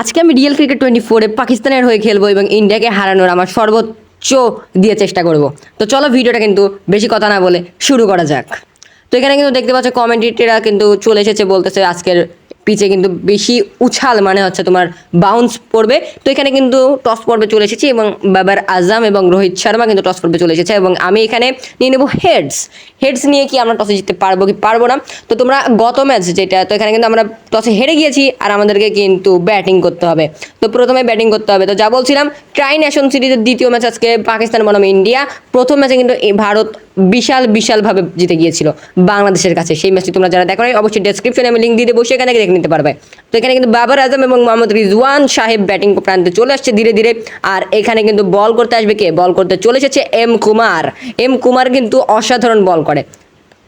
আজকে আমি real cricket twenty ফোরে পাকিস্তানের হয়ে খেলব এবং ইন্ডিয়াকে হারানোর আমার সর্বোচ্চ দিয়ে চেষ্টা করব। তো চলো ভিডিওটা কিন্তু বেশি কথা না বলে শুরু করা যাক। তো এখানে কিন্তু দেখতে পাচ্ছ কমেন্টেটররা কিন্তু চলে এসেছে বলতেছে আজকের পিচে কিন্তু বেশি উছাল মানে হচ্ছে তোমার বাউন্স পড়বে। তো এখানে কিন্তু টস পর্বে চলে এসেছি এবং বাবার আজম এবং রোহিত শর্মা কিন্তু টস পর্বে চলে এসেছে এবং আমি এখানে নিয়ে নেব হেডস হেডস নিয়ে কি আমরা টসে জিততে পারব কি পারব না? তো তোমরা গত ম্যাচ যেটা, তো এখানে কিন্তু আমরা টসে হেরে গিয়েছি আর আমাদেরকে কিন্তু ব্যাটিং করতে হবে। তো প্রথমে ব্যাটিং করতে হবে। তো যা বলছিলাম ট্রাই ন্যাশন সিরিজের দ্বিতীয় ম্যাচ আজকে পাকিস্তান বনাম ইন্ডিয়া। প্রথম ম্যাচে কিন্তু ভারত বিশাল, বিশালভাবে জিতে গিয়েছিল বাংলাদেশের কাছে। সেই ম্যাচটি তোমরা যারা দেখো অবশ্যই ডেসক্রিপশনে আমি লিঙ্ক দিয়ে দেবো। সেখানে দেখে নিতে পারবে। তো এখানে কিন্তু বাবর আজম এবং মোহাম্মদ রিজওয়ান সাহেব ব্যাটিং প্রান্তে চলে আসছে ধীরে ধীরে। আর এখানে কিন্তু বল করতে আসবে কে? বল করতে চলে এসেছে এম কুমার। এম কুমার কিন্তু অসাধারণ বল করে।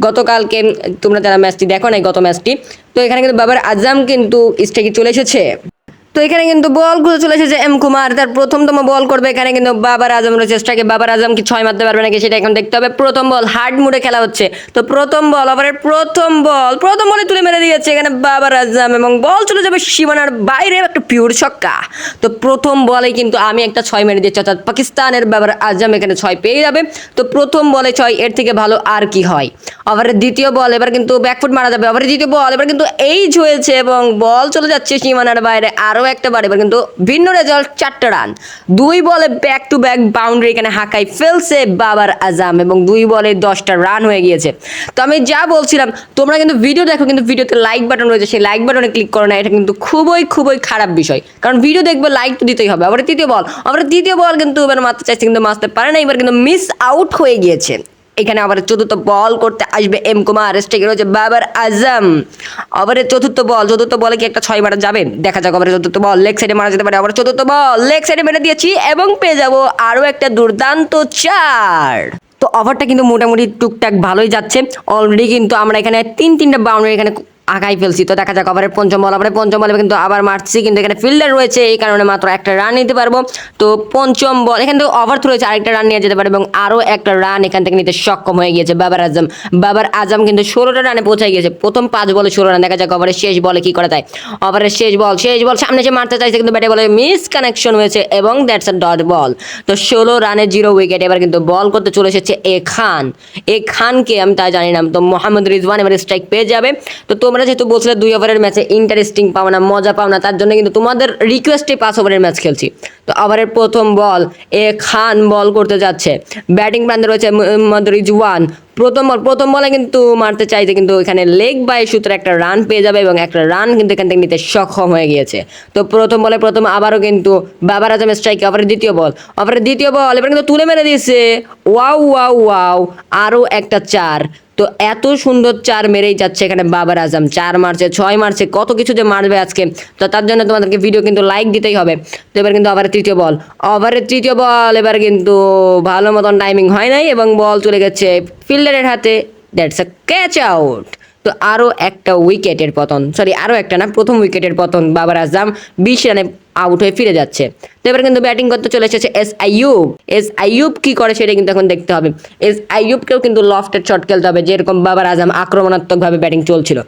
গতকালকে তোমরা যারা ম্যাচটি দেখো নাই, গত ম্যাচটি, তো এখানে কিন্তু বাবার আজম কিন্তু স্টেকে চলে এসেছে। তো এখানে কিন্তু বল করে চলে এসেছে এম কুমার। তার প্রথমতম বল করবে এখানে কিন্তু বাবার আজম রয়েছে। স্ট্রাইকে বাবার আজম কি ছয় মারতে পারবে নাকি সেটা এখন দেখতে হবে। প্রথম বল হার্ড মুডে খেলা হচ্ছে। তো প্রথম বল, ওভারের প্রথম বল, প্রথম বলে তুলে মেরে দিয়েছে এখানে বাবার আজম এবং বল চলে যাবে সীমানার বাইরে একটা পিওর ছক্কা। তো প্রথম বলে কিন্তু আমি একটা ছয় মেরে দিচ্ছি অর্থাৎ পাকিস্তানের বাবার আজম এখানে ছয় পেয়ে যাবে। তো প্রথম বলে ছয়, এর থেকে ভালো আর কি হয়? ওভারের দ্বিতীয় বল, এবার কিন্তু ব্যাকফুট মারা যাবে। ওভারের দ্বিতীয় বল, এবার কিন্তু এইজ হয়েছে এবং বল চলে যাচ্ছে সীমানার বাইরে। আরও একটা বার, এবার কিন্তু ভিন্ন রেজাল্ট চারটা রান দুই বলে ব্যাক টু ব্যাক বাউন্ডারি এখানে হাঁকাই ফেলছে বাবার আজাম এবং দুই বলে দশটা রান হয়ে গিয়েছে। তো আমি যা বলছিলাম, তোমরা কিন্তু ভিডিও দেখো, কিন্তু ভিডিওতে লাইক বাটন রয়েছে, সেই লাইক বাটনে ক্লিক করো না, এটা কিন্তু খুবই খুবই খারাপ বিষয়। কারণ ভিডিও দেখবে লাইক তো দিতেই হবে। আবার তৃতীয় বল আবার তৃতীয় বল কিন্তু এবার মারতে চাইছে, কিন্তু মারতে পারে না, এবার কিন্তু মিস আউট হয়ে গিয়েছে। এখানে আবার চতুর্থ বল করতে আসবে এম কুমার। স্টেকে রয়েছে বাবার আজম। আবারে চতুর্থ বল, চতুর্থ বলে কি একটা ছয় মারা যাবে? দেখা যাক আবার চতুর্থ বল, লেগ সাইডে মারা যেতে পারে আবার চতুর্থ বল। লেগ সাইডে মেরে দিয়েছি এবং পেয়ে যাব আরও একটা দুর্দান্ত চার। তো ওভারটা কিন্তু মোটামুটি টুকটাক ভালোই যাচ্ছে। অলরেডি কিন্তু আমরা এখানে তিন তিনটা বাউন্ডারি এখানে আগাই ফেলছি। তো দেখা যাক ওভারের পঞ্চম বল, আবার পঞ্চম বলে, কিন্তু আবার মারছি, কিন্তু এখানে ফিল্ডার রয়েছে, এই কারণে মাত্র একটা রান নিতে পারব। তো পঞ্চম বল, এখান থেকে ওভার হয়েছে আরেকটা রান নিয়ে যেতে পারে এবং আরও একটা রান এখান থেকে নিতে সক্ষম হয়ে গিয়েছে বাবার আজম। বাবার আজম কিন্তু ষোলোটা রানে পৌঁছে গিয়েছে। প্রথম পাঁচ বলে ষোলো রান দেখা যাক ওভারের শেষ বলে কি করা যায়। ওভারের শেষ বল শেষ বল, সামনে যে মারতে চাইছে, কিন্তু ব্যাটে বলে মিস কানেকশন হয়েছে এবং দ্যাটস আ ডট বল তো ষোলো রানে জিরো উইকেট এবার কিন্তু বল করতে চলে এসেছে এ খান। এ খানকে আমি তাই জানি না, তো মোহাম্মদ রিজওয়ান এবার স্ট্রাইক পেয়ে যাবে। তো তোমরা যেহেতু বলছিলে দুই ওভারের ম্যাচে ইন্টারেস্টিং পাও না মজা পাও না তার জন্য কিন্তু তোমাদের রিকোয়েস্টে পাঁচ ওভারের ম্যাচ খেলছি। তো ওভারের প্রথম বল, এ খান বল করতে যাচ্ছে। ব্যাটিং প্রান্তে রয়েছে মোহাম্মদ রিজওয়ান প্রথম বল, প্রথম বলে কিন্তু মারতে চাইছে, কিন্তু এখানে লেগ বাই সূত্রে একটা রান পেয়ে যাবে এবং একটা রান কিন্তু এখান থেকে নিতে সক্ষম হয়ে গিয়েছে। তো প্রথম বলে প্রথম আবারও কিন্তু বাবার আজমের স্ট্রাইক ওভারের দ্বিতীয় বল। ওভারের দ্বিতীয় বল, এবার কিন্তু তুলে মেরে দিয়েছে। ওয়াও ওয়াও ওয়াও আরও একটা চার। তো এত সুন্দর চার মেরেই যাচ্ছে এখানে বাবার আজম। চার মারছে, ছয় মারছে, কত কিছু যে মারবে আজকে। তো তার জন্য তোমাদেরকে ভিডিও কিন্তু লাইক দিতেই হবে। তো এবার কিন্তু ওভারের তৃতীয় বল। ওভারের তৃতীয় বল, এবার কিন্তু ভালো মতন টাইমিং হয় নাই এবং বল চলে গেছে ফিল্ডারের হাতে, দ্যাটস আ ক্যাচ আউট। তো আরও একটা উইকেটের পতন, সরি আরও একটা না, প্রথম উইকেটের পতন বাবার আজম বিশ রানে আউট হয়ে ফিরে যাচ্ছে। তো এবার কিন্তু ব্যাটিং করতে চলে এসেছে এস আইয়ুব। এস আইয়ুব কি করে সেটা কিন্তু এখন দেখতে হবে। এস আইয়ুবকেও কিন্তু লফটের শট খেলতে হবে, যেরকম বাবার আজম আক্রমণাত্মকভাবে ব্যাটিং চলছিল।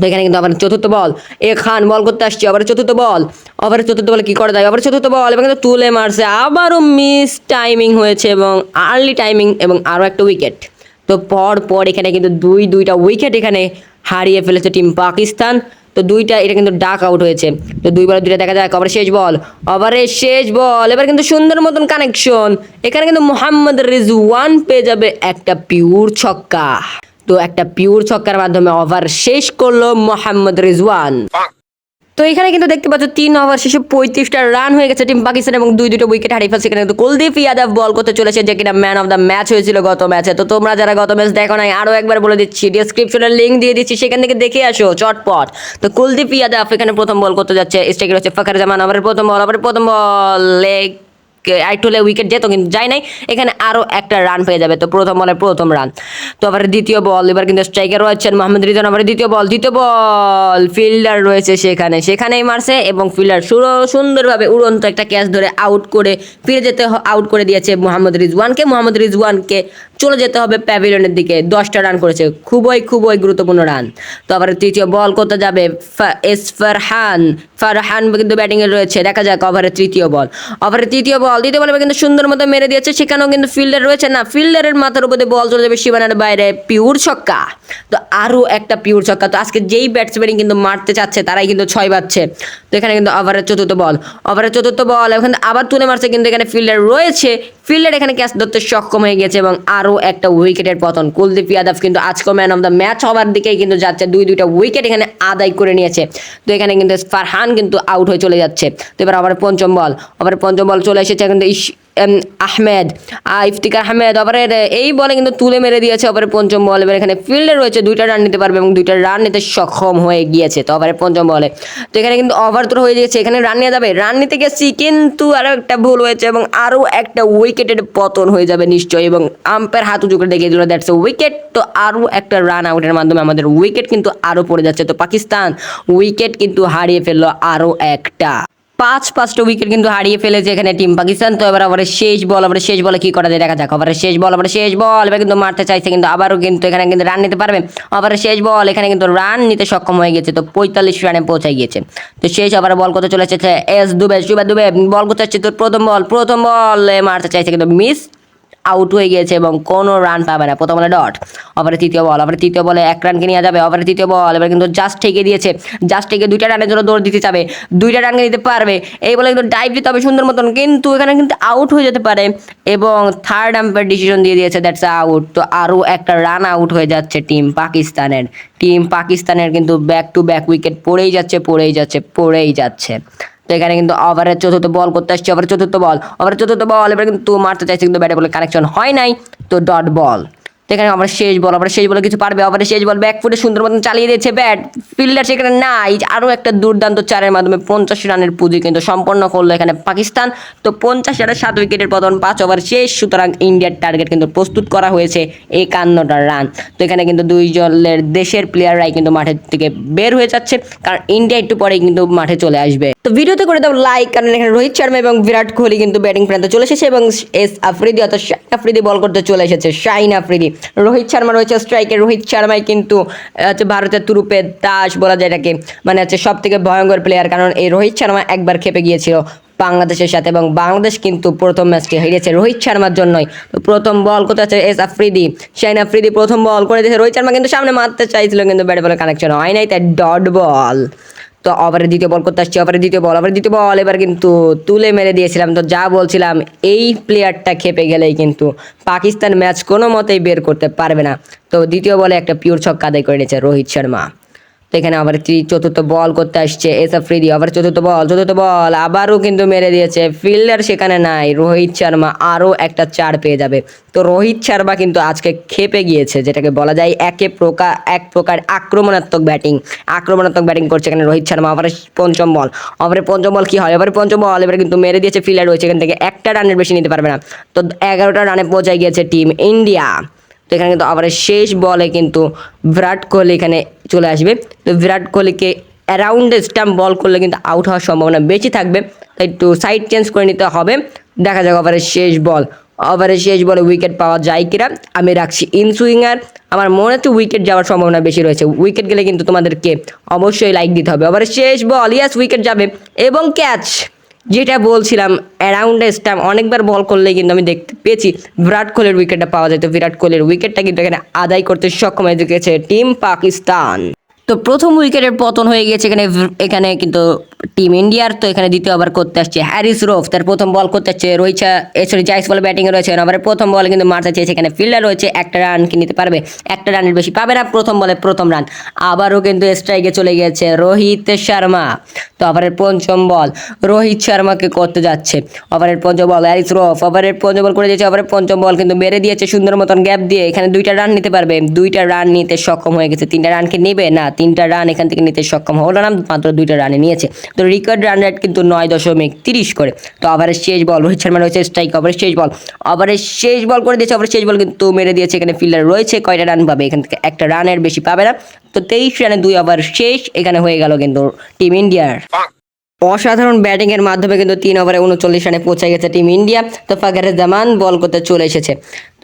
তো এখানে কিন্তু আবার চতুর্থ বল, এ খান বল করতে আসছে, আবার চতুর্থ বল, আবার চতুর্থ বলে কি করে দেয় আবার চতুর্থ বল, এবং কিন্তু তুলে মারছে, আবারও মিস টাইমিং হয়েছে, এবং আর্লি টাইমিং এবং আরও একটা উইকেট। তো পর পর এখানে কিন্তু দুই, দুইটা উইকেট এখানে হারিয়ে ফেলেছে টিম পাকিস্তান। তো দুইটা, এটা কিন্তু ডাক আউট হয়েছে। তো দুই বলে দুইটা দেখা যাক আবার শেষ বল আবারে শেষ বল এবার কিন্তু সুন্দর মতন কানেকশন এখানে কিন্তু মোহাম্মদ রিজওয়ান পেয়ে যাবে একটা পিওর ছক্কা। তো একটা পিওর ছক্কার মাধ্যমে ওভার শেষ করল মোহাম্মদ রিজওয়ান। তো এখানে কিন্তু দেখতে পাচ্ছ, তিন ওভার শেষে পঁয়ত্রিশটা রান হয়ে গেছে টিম পাকিস্তান এবং দুই দুটো উইকেট হারিয়ে ফেলছে। কিন্তু কুলদীপ ইয়াদব বল করতে চলেছে, যে কিনা ম্যান অফ দ্য ম্যাচ হয়েছিল গত ম্যাচে তো তোমরা যারা গত ম্যাচ দেখো নাই আরও একবার বলে দিচ্ছি ডিসক্রিপশনের লিঙ্ক দিয়ে দিচ্ছি, সেখান থেকে দেখে আসো, চটপট। তো কুলদীপ ইয়াদব এখানে প্রথম বল করতে যাচ্ছে স্ট্রাইকার হচ্ছে ফখর জামান আবার প্রথম বল আবার প্রথম বল লেগ আরেকটু হলে উইকেট যেত, কিন্তু যাই নাই, এখানে আরও একটা রান পেয়ে যাবে, তো প্রথম বলের প্রথম রান তো আবার দ্বিতীয় বল, এবার কিন্তু স্ট্রাইকার রয়েছেন মোহাম্মদ রিজন আবার দ্বিতীয় বল দ্বিতীয় বল ফিল্ডার রয়েছে সেখানে, সেখানেই মারছে এবং ফিল্ডার সুর, সুন্দরভাবে উড়ন্ত একটা ক্যাচ ধরে আউট করে, ফিরে যেতে আউট করে দিয়েছে মোহাম্মদ রিজওয়ানকে মোহাম্মদ রিজওয়ানকে চলে যেতে হবে প্যাভিলিয়নের দিকে। দশটা রান করেছে। খুবই খুবই গুরুত্বপূর্ণ রান তো আবার তৃতীয় বল করতে যাবে এস ফারহান। ফারহান কিন্তু ব্যাটিংয়ে রয়েছে। দেখা যাক ওভারের তৃতীয় বল ওভারের তৃতীয় বল দ্বিতীয় বলে কিন্তু সুন্দর মতো মেরে দিয়েছে। সেখানেও কিন্তু ফিল্ডার রয়েছে না। ফিল্ডারের মাথার উপরে বল চলে যাবে শিবানের বাইরে। পিউর ছক্কা। তো আরও একটা পিওর ছক্কা তো আজকে যেই ব্যাটসম্যান কিন্তু মারতে চাচ্ছে, তারাই কিন্তু ছয় বাজছে তো এখানে কিন্তু ওভারের চতুর্থ বল ওভারের চতুর্থ বল এখানে আবার তুলে মারছে, কিন্তু এখানে ফিল্ডার রয়েছে। ফিল্ডার এখানে ক্যাচ ধরতে সক্ষম হয়ে গেছে এবং আরও একটা উইকেটের পতন। কুলদীপ যাদব কিন্তু আজকে ম্যান অফ দ্য ম্যাচ হওয়ার দিকেই কিন্তু যাচ্ছে। দুই দুইটা উইকেট এখানে আদায় করে নিয়েছে। তো এখানে কিন্তু ফারহান কিন্তু আউট হয়ে চলে যাচ্ছে। তো এবার আবার পঞ্চম বল আবার পঞ্চম বল চলে এসেছে কিন্তু আহমেদ আহ, ইফতিকার আহমেদ ওভারের এই বলে কিন্তু তুলে মেরে দিয়েছে ওভারের পঞ্চম বল। এবার এখানে ফিল্ডে রয়েছে দুইটা রান নিতে পারবে এবং দুইটা রান নিতে সক্ষম হয়ে গিয়েছে তো ওভারের পঞ্চম বলে। তো এখানে কিন্তু ওভার তো হয়ে গিয়েছে এখানে রান নিয়ে যাবে। রান নিতে গেছি কিন্তু আরও একটা ভুল হয়েছে এবং আরও একটা উইকেটের পতন হয়ে যাবে নিশ্চয়ই এবং আম্পের হাত উঁচু করে দেখিয়ে দিল দ্যাটস উইকেট তো আরও একটা রান আউটের মাধ্যমে আমাদের উইকেট কিন্তু আরও পড়ে যাচ্ছে। তো পাকিস্তান উইকেট কিন্তু হারিয়ে ফেলল আরও একটা। পাঁচ পাঁচটা উইকেট কিন্তু হারিয়ে ফেলেছে এখানে টিম পাকিস্তান। তো এবার আবার শেষ বল আবার শেষ বলে কি করা যায় দেখা যাক। আবার শেষ বল আবার শেষ বল। এবার কিন্তু মারতে চাইছে কিন্তু আবারও কিন্তু এখানে কিন্তু রান নিতে পারবে। আবার শেষ বল, এখানে কিন্তু রান নিতে সক্ষম হয়ে গেছে। তো পঁয়তাল্লিশ রানে পৌঁছে গিয়েছে। তো শেষ আবার বল করতে চলে এসেছে এস দুবে সুবা দুবে বল করতে আসছে তোর প্রথম বল প্রথম বল মারতে চাইছে কিন্তু মিস আউট হয়ে গিয়েছে এবং কোনো রান পাবে না। প্রথম বলে ডট ওভারে তৃতীয় বল ওভারে তৃতীয় বলে এক রানকে নিয়ে যাবে ওভারে তৃতীয় বল এবার কিন্তু জাস্ট ঠেকে দিয়েছে। জাস্ট ঠেকে দুইটা রানের জন্য দৌড় দিতে যাবে দুইটা রানকে নিতে পারবে। এই বলে কিন্তু ডাইভ দিতে হবে সুন্দর মতন, কিন্তু এখানে কিন্তু আউট হয়ে যেতে পারে এবং থার্ড আম্পায়ার ডিসিশন দিয়ে দিয়েছে দ্যাটস আউট তো আরও একটা রান আউট হয়ে যাচ্ছে টিম পাকিস্তানের। টিম পাকিস্তানের কিন্তু ব্যাক টু ব্যাক উইকেট পড়েই যাচ্ছে পড়েই যাচ্ছে পড়েই যাচ্ছে। তো এখানে কিন্তু ওভারের চতুর্থ বল করতে আসছে ওভারের চতুর্থ বল ওভারের চতুর্থ বল এবার কিন্তু মারতে চাইছে কিন্তু ব্যাটে বলে কানেকশন হয় নাই, তো ডট বল তো এখানে আবার শেষ বল আবার শেষ বলে কিছু পারবে আবার শেষ বল ব্যাক ফুটে সুন্দর মতন চালিয়ে দিয়েছে ব্যাট ফিল্ডার সেখানে নাই আরও একটা দুর্দান্ত চারের মাধ্যমে পঞ্চাশ রানের পুঁজি কিন্তু সম্পন্ন করল এখানে পাকিস্তান। তো পঞ্চাশ রানের সাত উইকেটের পতন, পাঁচ ওভার শেষ, সুতরাং ইন্ডিয়ার টার্গেট কিন্তু প্রস্তুত করা হয়েছে একান্নটা রান তো এখানে কিন্তু দুই জলের দেশের প্লেয়াররাই কিন্তু মাঠের থেকে বের হয়ে যাচ্ছে, কারণ ইন্ডিয়া একটু পরেই কিন্তু মাঠে চলে আসবে। তো ভিডিওতে করে দাও লাইক কারণ এখানে রোহিত শর্মা এবং বিরাট কোহলি কিন্তু ব্যাটিং প্রান্তে চলে এসেছে এবং এস আফ্রিদি, অর্থাৎ শাহিন আফ্রিদি বল করতে চলে এসেছে শাহিন আফ্রিদি। রোহিত শর্মা রয়েছে স্ট্রাইকে রোহিত শর্মাই কিন্তু হচ্ছে ভারতের তুরুপের দাস বলা যায় এটাকে মানে হচ্ছে সব থেকে ভয়ঙ্কর প্লেয়ার কারণ এই রোহিত শর্মা একবার খেপে গিয়েছিল বাংলাদেশের সাথে এবং বাংলাদেশ কিন্তু প্রথম ম্যাচকে হেরেছে রোহিত শর্মার জন্যই। তো প্রথম বল করতে আছে এস আফ্রিদি শাহিন আফ্রিদি প্রথম বল করে দিয়েছে, রোহিত শর্মা কিন্তু সামনে মারতে চাইছিল কিন্তু ব্যাট বলে কানেকশন হয় নাই, তাই ডট বল তো ওভারে দ্বিতীয় বল করতে আসছি ওভারে দ্বিতীয় বল ওভারে দ্বিতীয় বল এবার কিন্তু তুলে মেরে দিয়েছিলাম। তো যা বলছিলাম, এই প্লেয়ারটা খেপে গেলেই কিন্তু পাকিস্তান ম্যাচ কোনো মতেই বের করতে পারবে না। তো দ্বিতীয় বলে একটা পিওর ছক্কা আদায় করে নিয়েছে রোহিত শর্মা। তো এখানে আবার চতুর্থ বল করতে আসছে এস আফ্রিদি আবার চতুর্থ বল চতুর্থ বল আবারও কিন্তু মেরে দিয়েছে। ফিল্ডার সেখানে নাই, রোহিত শর্মা আরও একটা চার পেয়ে যাবে। তো রোহিত শর্মা কিন্তু আজকে খেপে গিয়েছে, যেটাকে বলা যায় একে প্রকার এক প্রকার আক্রমণাত্মক ব্যাটিং আক্রমণাত্মক ব্যাটিং করছে এখানে রোহিত শর্মা, আবার পঞ্চম বল আবার পঞ্চম বল কি হয়? এবারে পঞ্চম বল এবারে কিন্তু মেরে দিয়েছে ফিল্ডার রয়েছে, এখান থেকে একটা রানের বেশি নিতে পারবে না। তো এগারোটা রানে পৌঁছায় গিয়েছে টিম ইন্ডিয়া এখানে কিন্তু আবার শেষ বলে কিন্তু বিরাট কোহলি এখানে চলে আসবে। তো বিরাট কোহলিকে অ্যারাউন্ড স্ট্যাম্প বল করলে কিন্তু আউট হওয়ার সম্ভাবনা বেশি থাকবে। তাই একটু সাইড চেঞ্জ করে নিতে হবে। দেখা যাক ওভারের শেষ বল ওভারের শেষ বলে উইকেট পাওয়া যায় কিনা? আমি রাখছি ইনসুইঙ্গার আমার মনে হচ্ছে উইকেট যাওয়ার সম্ভাবনা বেশি রয়েছে। উইকেট গেলে কিন্তু তোমাদেরকে অবশ্যই লাইক দিতে হবে। ওভারের শেষ বল ইয়াস উইকেট যাবে। এবং ক্যাচ যেটা বলছিলাম অ্যারাউন্ড স্ট্যাম্প অনেকবার বল করলে কিন্তু আমি দেখতে পেয়েছি, বিরাট কোহলির উইকেটটা পাওয়া যায় তো বিরাট কোহলির উইকেটটা কিন্তু এখানে আদায় করতে সক্ষম হয়ে গেছে টিম পাকিস্তান তো প্রথম উইকেটের পতন হয়ে গেছে এখানে এখানে কিন্তু টিম ইন্ডিয়ার তো এখানে দ্বিতীয় ওভার করতে আসছে হ্যারিস রোফ তার প্রথম বল করতে আসছে রোহিত সরি জাইস বল ব্যাটিংয়ে রয়েছে ওভারে প্রথম বলে কিন্তু মারতে চেয়েছে এখানে ফিল্ডার রয়েছে, একটা রান কি নিতে পারবে? একটা রানের বেশি পাবে না, প্রথম বলে প্রথম রান আবারও কিন্তু স্ট্রাইকে চলে গেছে রোহিত শর্মা। তো ওভারের পঞ্চম বল রোহিত শর্মাকে করতে যাচ্ছে। ওভারের পঞ্চম বল হ্যারিস রফ ওভারের পঞ্চম বল করে দিয়েছে ওভারের পঞ্চম বল কিন্তু মেরে দিয়েছে, সুন্দর মতন গ্যাপ দিয়ে। এখানে দুইটা রান নিতে পারবে, দুইটা রান নিতে সক্ষম হয়ে গেছে। তিনটা রানকে নেবে? না, তিনটা রান এখান থেকে নিতে সক্ষম হলো না, মাত্র দুইটা রানে নিয়েছে। তো রিকর্ড রান রেট কিন্তু নয় দশমিক তিরিশ করে। তো ওভারের শেষ বল রোহিত শর্মা রয়েছে স্ট্রাইক ওভারের শেষ বল ওভারের শেষ বল করে দিয়েছে ওভারের শেষ বল কিন্তু মেরে দিয়েছে এখানে ফিল্ডার রয়েছে। কয়টা রান পাবে? এখান থেকে একটা রানের বেশি পাবে না। তো তেইশ রানে দুই ওভার শেষ, এখানে হয়ে গেল কিন্তু টিম ইন্ডিয়ার অসাধারণ ব্যাটিং এর মাধ্যমে কিন্তু তিন ওভারে উনচল্লিশ রানে পৌঁছে গেছে টিম ইন্ডিয়া তো ফাগারে জামান বল করতে চলে এসেছে।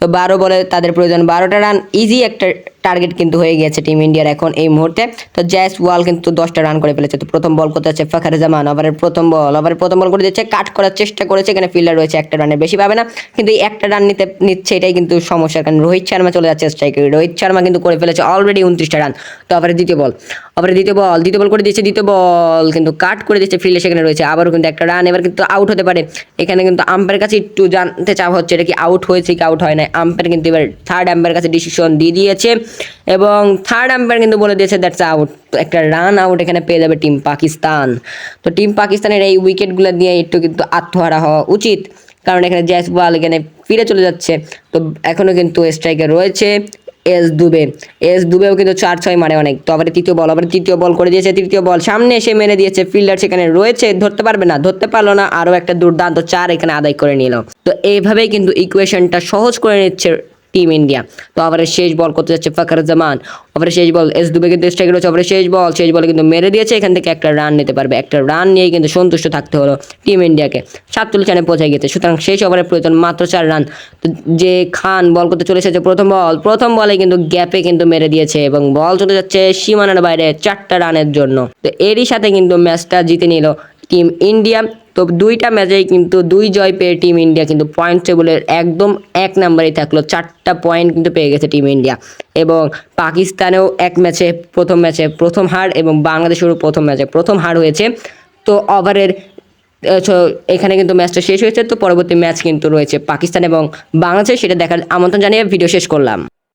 তো বারো বলে তাদের প্রয়োজন বারোটা রান ইজি একটা টার্গেট কিন্তু হয়ে গিয়েছে টিম ইন্ডিয়ার এখন এই মুহূর্তে। তো জ্যাস ওয়াল কিন্তু দশটা রান করে ফেলেছে। তো প্রথম বল করতে হচ্ছে ফাখার জামান ওভারের প্রথম বল ওভারের প্রথম বল করে দিচ্ছে কাট করার চেষ্টা করেছে। এখানে ফিল্ডার রয়েছে, একটা রানের বেশি পাবে না। কিন্তু একটা রান নিতে, নিচ্ছে এটাই কিন্তু সমস্যা। কারণ রোহিত শর্মা চলে যাচ্ছে স্ট্রাইকে রোহিত শর্মা কিন্তু করে ফেলেছে অলরেডি উনত্রিশটা রান তো ওভারের দ্বিতীয় বল ওভারের দ্বিতীয় বল দ্বিতীয় বল করে দিচ্ছে দ্বিতীয় বল কিন্তু কাট করে দিচ্ছে ফিল্ডে সেখানে রয়েছে। আবারও কিন্তু একটা রান এবার কিন্তু আউট হতে পারে। এখানে কিন্তু আম্পায়ারের কাছে একটু জানতে চাওয়া হচ্ছে, এটা কি আউট হয়েছে কি আউট হয় না আম্পায়ার কিন্তু এবার থার্ড আম্পায়ার কাছে ডিসিশন দিয়ে দিয়েছে এবং থার্ড আম্পায়ার কিন্তু বলে দিয়েছে দ্যাটস আউট একটা রান আউট এখানে পেয়ে যাবে টিম পাকিস্তান। তো টিম পাকিস্তানের এই উইকেটগুলো নিয়ে একটু কিন্তু আত্মহারা হওয়া উচিত, কারণ এখানে জয়সওয়াল এখানে ফিরে চলে যাচ্ছে। তো এখনও কিন্তু স্ট্রাইকার রয়েছে। এস দুবে। এস দুবেও কিন্তু চার ছয় মারে অনেক। তবে তৃতীয় বল, আবার তৃতীয় বল করে দিয়েছে তৃতীয় বল। সামনে এসে মেরে দিয়েছে ফিল্ডার সেখানে রয়েছে, ধরতে পারবে না, ধরতে পারল না, আরও একটা দুর্দান্ত চার এখানে আদায় করে নিল। তো এইভাবেই কিন্তু ইকুয়েশনটা সহজ করে নিচ্ছে টিম ইন্ডিয়া তো আবার শেষ বল করতে যাচ্ছে ফাকার জামান। আবার শেষ বল এস দুবে কিন্তু স্ট্রাইক রয়েছে আবার শেষ বল শেষ বলে কিন্তু মেরে দিয়েছে, এখান থেকে একটা রান নিতে পারবে। একটা রান নিয়ে কিন্তু সন্তুষ্ট থাকতে হলো টিম ইন্ডিয়াকে সাতচল্লিশ রানে পৌঁছে গেছে, সুতরাং শেষ ওভারের প্রয়োজন মাত্র চার রান তো যে খান বল করতে চলে এসেছে প্রথম বল প্রথম বলে কিন্তু গ্যাপে কিন্তু মেরে দিয়েছে এবং বল চলে যাচ্ছে সীমানার বাইরে চারটা রানের জন্য। তো এরই সাথে কিন্তু ম্যাচটা জিতে নিল টিম ইন্ডিয়া তো দুইটা ম্যাচেই কিন্তু দুই জয় পেয়ে টিম ইন্ডিয়া কিন্তু পয়েন্ট টেবিলের একদম এক নম্বরেই থাকল। চারটা পয়েন্ট কিন্তু পেয়ে গেছে টিম ইন্ডিয়া এবং পাকিস্তানেও এক ম্যাচে প্রথম ম্যাচে প্রথম হার এবং বাংলাদেশেরও প্রথম ম্যাচে প্রথম হার হয়েছে। তো ওভারের এখানে কিন্তু ম্যাচটা শেষ হয়েছে। তো পরবর্তী ম্যাচ কিন্তু রয়েছে পাকিস্তান এবং বাংলাদেশ সেটা দেখার আমন্ত্রণ জানিয়ে ভিডিও শেষ করলাম।